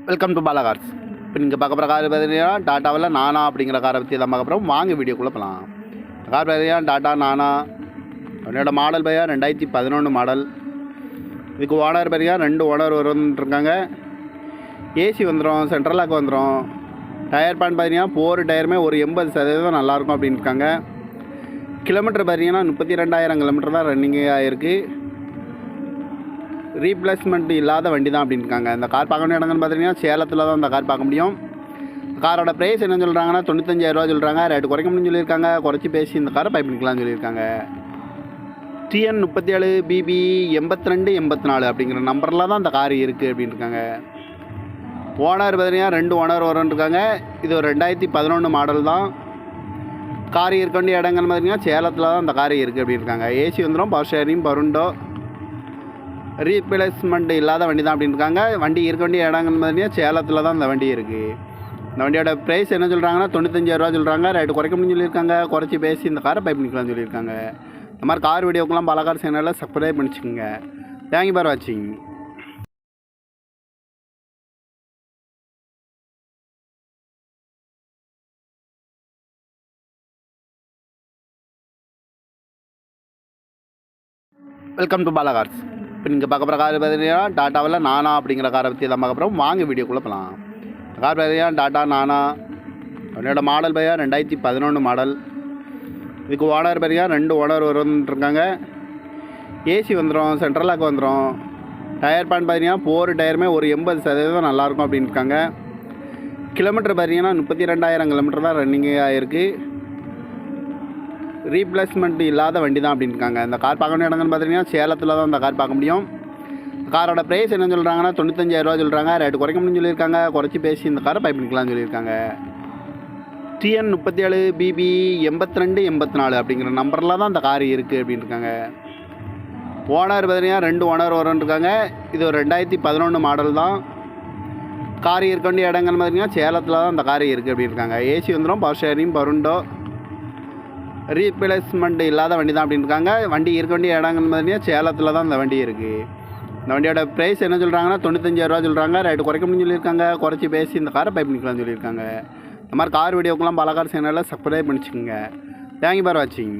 Welcome to Bala cars இப்போ நீங்கள் பார்க்க போகிற கார் பார்த்தீங்கன்னா டாட்டாவில் நானா அப்படிங்கிற காரை பற்றி தான் பார்க்க போகிறோம் வாங்க வீடியோக்குள்ளே போகலாம் கார் பார்த்தீங்கன்னா டாட்டா நானா என்னோடய மாடல் பையா ரெண்டாயிரத்தி பதினொன்று மாடல் இதுக்கு ஓனர் பார்த்தீங்கன்னா ரெண்டு ஓனர் வந்துருக்காங்க ஏசி வந்துடும் சென்ட்ரலாக் வந்துடும் டயர் பேன் பார்த்தீங்கன்னா போர் டயருமே ஒரு எண்பது சதவீதம் நல்லாயிருக்கும் அப்படின்னு இருக்காங்க கிலோமீட்டர் பார்த்தீங்கன்னா முப்பத்தி ரெண்டாயிரம் கிலோமீட்டர் தான் ரன்னிங்காக ஆகிருக்கு ரீப்ளேஸ்மெண்ட் இல்லாத வண்டி தான் அப்படின்னு இருக்காங்க இந்த கார் பார்க்க வேண்டிய இடங்கள்னு பார்த்தீங்கன்னா சேலத்தில் தான் இந்த கார் பார்க்க முடியும். காரோட ப்ரைஸ் என்ன சொல்கிறாங்கன்னா தொண்ணூத்தஞ்சாயிரரூவா சொல்கிறாங்க ரேட்டு குறைக்க முடியும்னு சொல்லியிருக்காங்க. குறைச்சி பேசி இந்த காரை பை பண்ணிக்கலாம்னு சொல்லியிருக்காங்க. டிஎன் முப்பத்தி ஏழு பிபி எண்பத்தி ரெண்டு எண்பத்தி நாலு அப்படிங்கிற நம்பரில் தான் இந்த கார் இருக்குது அப்படின்னு இருக்காங்க ஓனர் பார்த்தீங்கன்னா ரெண்டு ஓனர் வரும்னு இருக்காங்க இது ஒரு ரெண்டாயிரத்தி பதினொன்று மாடல் தான். கார் இருக்க வேண்டிய இடங்கள் பார்த்தீங்கன்னா சேலத்தில் தான் இந்த கார் இருக்குது அப்படின்னு இருக்காங்க ஏசி வந்துடும் பவர் ஷேரிங் பருண்டோ ரீப்ளேஸ்மெண்ட் இல்லாத வண்டி தான் அப்படின்னு இருக்காங்க வண்டி இருக்க வேண்டிய இடங்கள் பார்த்தீங்கன்னா சேலத்தில் தான் இந்த வண்டி இருக்குது இந்த வண்டியோட ப்ரைஸ் என்ன சொல்கிறாங்கன்னா தொண்ணூத்தஞ்சாயிரரூவா சொல்கிறாங்க ரேட்டு குறைக்க முடியும்னு சொல்லியிருக்காங்க. குறைச்சி பேசி இந்த காரை பை பண்ணிக்கலாம்னு சொல்லியிருக்காங்க. இந்த மாதிரி கார் வீடியோக்கெல்லாம் பல கார் சேனலில் சப்ஸ்கிரைப் பண்ணிச்சுக்கோங்க. தேங்க்யூ பார் வாட்சிங் வெல்கம் டு பாலாகார்ஸ் இப்போ நீங்கள் பார்க்க போகிற கார் பார்த்தீங்கன்னா டாட்டாவில் நானா அப்படிங்கிற காரை பற்றி தான் பார்க்க போகிறோம் வாங்க வீடியோக்குள்ளே போகலாம் கார் பார்த்தீங்கன்னா டாட்டா நானா. என்னோட மாடல் பையா ரெண்டாயிரத்தி பதினொன்று மாடல். இதுக்கு ஓனர் பார்த்தீங்கன்னா ரெண்டு ஓனர் வந்துருக்காங்க ஏசி வந்துடும் சென்ட்ரலாக் வந்துடும் டயர் பேன் பார்த்தீங்கன்னா போர் டயருமே ஒரு எண்பது சதவீதம் நல்லாயிருக்கும் அப்படின்ட்டுருக்காங்க கிலோமீட்டர் பார்த்தீங்கன்னா முப்பத்தி ரெண்டாயிரம் கிலோமீட்டர் தான் ரன்னிங் ஆகிருக்கு ரீப்ளேஸ்மெண்ட் இல்லாத வண்டி தான் அப்படின்னு இருக்காங்க இந்த கார் பார்க்க வேண்டிய இடங்கள்னு பார்த்தீங்கன்னா சேலத்தில் தான் இந்த கார் பார்க்க முடியும். காரோட ப்ரைஸ் என்ன சொல்கிறாங்கன்னா தொண்ணூத்தஞ்சாயிரரூவா சொல்கிறாங்க ரேட்டு குறைக்க முடியும்னு சொல்லியிருக்காங்க. குறைச்சி பேசி இந்த காரை பை பண்ணிக்கலாம்னு சொல்லியிருக்காங்க. டிஎன் முப்பத்தி ஏழு பிபி எண்பத்தி ரெண்டு எண்பத்தி நாலு அப்படிங்கிற நம்பரில் தான் இந்த கார் இருக்குது அப்படின்னு இருக்காங்க ஓனர் பார்த்தீங்கன்னா ரெண்டு ஓனர் வரும்னு இருக்காங்க இது ஒரு ரெண்டாயிரத்தி பதினொன்று மாடல் தான். கார் இருக்க வேண்டிய இடங்கள் பார்த்தீங்கன்னா சேலத்தில் தான் இந்த கார் இருக்குது அப்படின்னு இருக்காங்க ஏசி வந்துடும் பவர் ஷேரிங் பருண்டோ ரீப்ளேஸ்மெண்ட் இல்லாத வண்டி தான் அப்படின்னு இருக்காங்க. வண்டி இருக்க வேண்டிய இடங்கள் பார்த்தீங்கன்னா சேலத்தில் தான் இந்த வண்டி இருக்குது இந்த வண்டியோட ப்ரைஸ் என்ன சொல்கிறாங்கன்னா தொண்ணூத்தஞ்சாயிரரூவா சொல்கிறாங்க ரேட்டு குறைக்க முடியும்னு சொல்லியிருக்காங்க. குறைச்சி பேசி இந்த காரை பை பண்ணிக்கலாம்னு சொல்லியிருக்காங்க. இந்த மாதிரி கார் வீடியோக்கெல்லாம் பல கார் சேனலில் சப்ஸ்கிரைப் பண்ணிச்சுக்கோங்க. தேங்க்யூ பார் வாட்சிங்